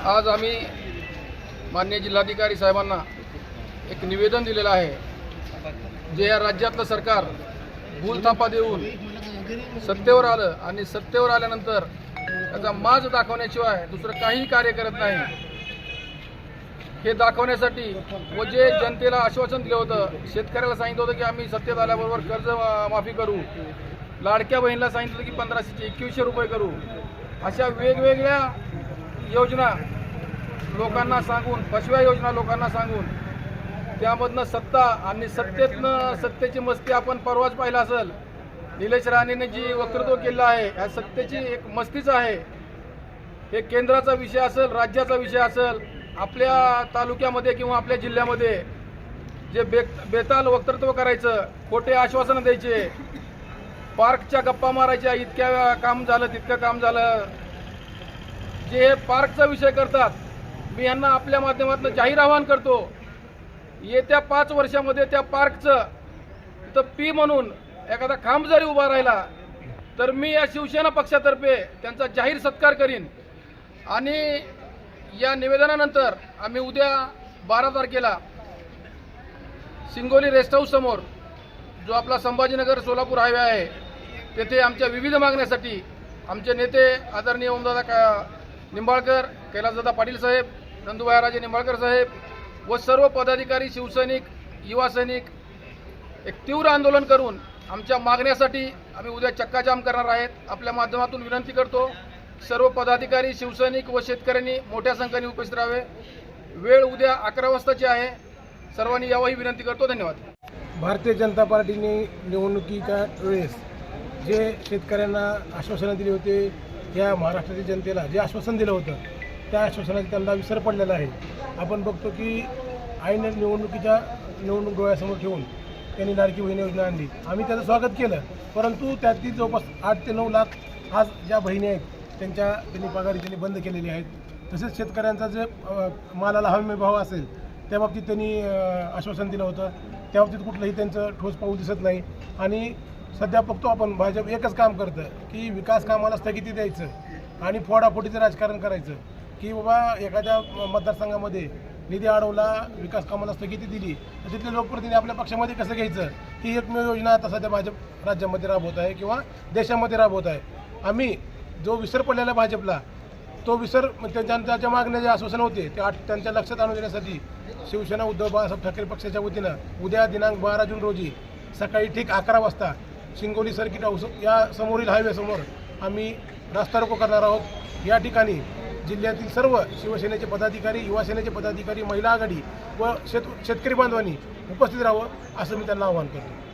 आज आम्ही मान्य जिल्हाधिकारी साहेबांना एक निवेदन दिलेलं आहे जे या राज्यातलं सरकार भूलथापा देऊन सत्तेवर आलं आणि सत्तेवर आल्यानंतर त्याचा माज दाखवण्याशिवाय दुसरं काहीही कार्य करत नाही. हे दाखवण्यासाठी व जे जनतेला आश्वासन दिलं होतं शेतकऱ्याला सांगितलं होतं की आम्ही सत्तेत आल्याबरोबर कर्ज माफी करू. लाडक्या बहिणीला सांगितलं होतं की पंधराशेचे एकवीसशे रुपये करू. अशा वेगवेगळ्या योजना लोकांना सांगून फसव्या योजना लोकांना सांगून त्यामधनं सत्ता आणि सत्तेतनं सत्तेची मस्ती आपण परवाच पाहिलं असेल. निलेश राणेने जी वक्तृत्व केलं आहे ह्या सत्तेची एक मस्तीच आहे. हे केंद्राचा विषय असेल राज्याचा विषय असेल आपल्या तालुक्यामध्ये किंवा आपल्या जिल्ह्यामध्ये जे बे बेताल वक्तृत्व करायचं खोटे आश्वासनं द्यायचे पार्कच्या गप्पा मारायच्या इतक्या काम झालं तितकं काम झालं. जे हे पार्कचा विषय करतात मी यांना आपल्या माध्यमातून जाहीर आवाहन करतो येत्या पाच वर्षामध्ये त्या पार्कचं तर पी म्हणून एखादा खांब जरी उभा राहिला तर मी या शिवसेना पक्षातर्फे त्यांचा जाहीर सत्कार करीन. आणि या निवेदनानंतर आम्ही उद्या बारा तारखेला सिंगोली रेस्ट हाऊससमोर जो आपला संभाजीनगर सोलापूर हायवे आहे तेथे आमच्या विविध मागण्यासाठी आमचे नेते आदरणीय ओमदादा का निंबाळकर कैलासदादा पाटील साहेब नंदुबाईराजे निंबाळकर साहेब व सर्व पदाधिकारी शिवसैनिक युवा सैनिक एक तीव्र आंदोलन करून आमच्या मागण्यासाठी आम्ही उद्या चक्काजाम करणार आहेत. आपल्या माध्यमातून विनंती करतो सर्व पदाधिकारी शिवसैनिक व शेतकऱ्यांनी मोठ्या संख्येने उपस्थित राहावे. वेळ उद्या अकरा वाजताची आहे. सर्वांनी यावंही विनंती करतो. धन्यवाद. भारतीय जनता पार्टीने निवडणुकीच्या वेळेस जे शेतकऱ्यांना आश्वासनं दिली होते या महाराष्ट्रातील जनतेला जे आश्वासन दिलं होतं त्या आश्वासनाचा त्यांना विसर पडलेला आहे. आपण बघतो की आईने निवडणुकीच्या निवडणूक डोळ्यासमोर ठेवून त्यांनी लाडकी बहिणी योजना आणली. आम्ही त्याचं स्वागत केलं. परंतु त्यातील जवळपास आठ ते नऊ लाख आज ज्या बहिणी आहेत त्यांच्या त्यांनी पगारी त्यांनी बंद केलेली आहेत. तसेच शेतकऱ्यांचा जे मालाला हमी भाव असेल त्या बाबतीत त्यांनी आश्वासन दिलं होतं. त्या बाबतीत कुठलंही त्यांचं ठोस पाऊल दिसत नाही. आणि सध्या बघतो आपण भाजप एकच काम करतं की विकास कामाला स्थगिती द्यायचं आणि फोडाफोडीचं राजकारण करायचं. की बाबा एखाद्या मतदारसंघामध्ये निधी अडवला विकास कामाला स्थगिती दिली तर तिथले लोकप्रतिनिधी आपल्या पक्षामध्ये कसं घ्यायचं? ही एकमेव योजना आता सध्या भाजप राज्यामध्ये राबवत आहे किंवा देशामध्ये राबवत आहे. आम्ही जो विसर पडलेला भाजपला तो विसर त्यांच्या मागण्या जे आश्वासन होते ते आठ त्यांच्या लक्षात आणून देण्यासाठी शिवसेना उद्धव बाळासाहेब ठाकरे पक्षाच्या वतीनं उद्या दिनांक बारा जून रोजी सकाळी ठीक अकरा वाजता शिंगोली सर्किट हाऊस या समोरील हायवेसमोर आम्ही रास्ता रोको करणार आहोत. या ठिकाणी जिल्ह्यातील सर्व शिवसेनेचे पदाधिकारी युवासेनेचे पदाधिकारी महिला आघाडी व शेत शेतकरी बांधवांनी उपस्थित राहावं असं मी त्यांना आवाहन करतो.